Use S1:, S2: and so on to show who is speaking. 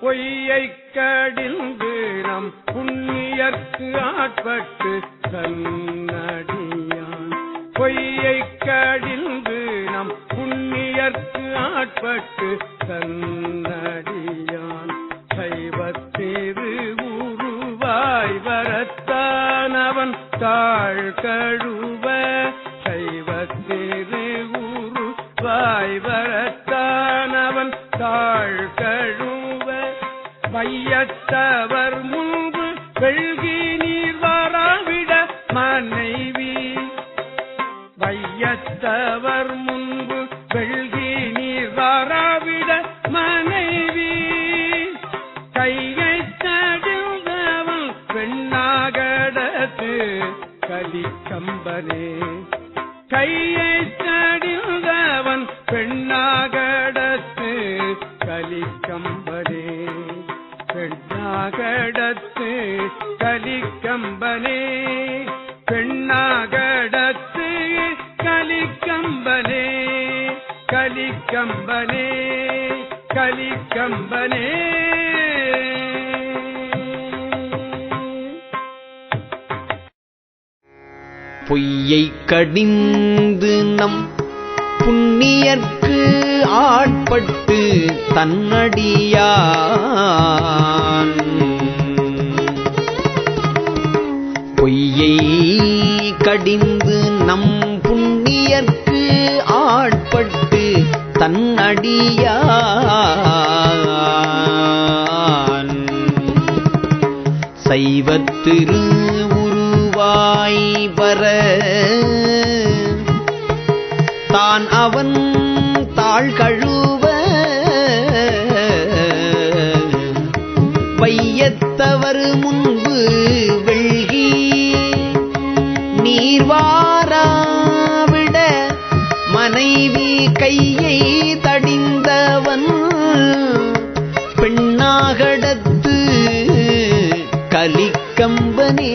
S1: பொய்யை கடிந்து நம் புண்ணியர்க்கு ஆட்பட்டு கண்ணடியான் பொய்யை கடிந்து நம் புண்ணியர்க்கு ஆட்பட்டு கண்ணடியான் சைவத்திரு உருவாய் வரத்தான் அவன் தாழ் கழுவ. சைவத்திரு உருவாய் வரத்தான் அவன் தாழ் கழுவ. வையத்தவர் முன்பு வெள்கி நீர் வராவிட மனைவி. வையத்தவர் முன்பு வெள்கி நீர் வராவிட மனைவி. கையை தடிந்தவன் பெண்ணாகடத்து கலிக்கம்பனே. கையை தடிந்தவன் பெண்ணாகடத்து பெண்ணாகடத்து கலிக்கம்பனே. பெண்ணாகடத்து கலிக்கம்பனே. கலிக்கம்பனே கலிக்கம்பனே.
S2: பொய்யை கடிந்து நம் புண்ணியர்க்கு ஆட்பட்டு தன்னடியா கடிந்து நம் புண்ணியற்கு ஆட்பட்டு தன்னடியான். சைவத்திரு உருவாய் வர தான் அவன் தாழ் கழுவ வையத்தவர் முன்பு வெள்கி கையை தடிந்தவன் பெண்ணாகடத்து கலிக்கம்பனே.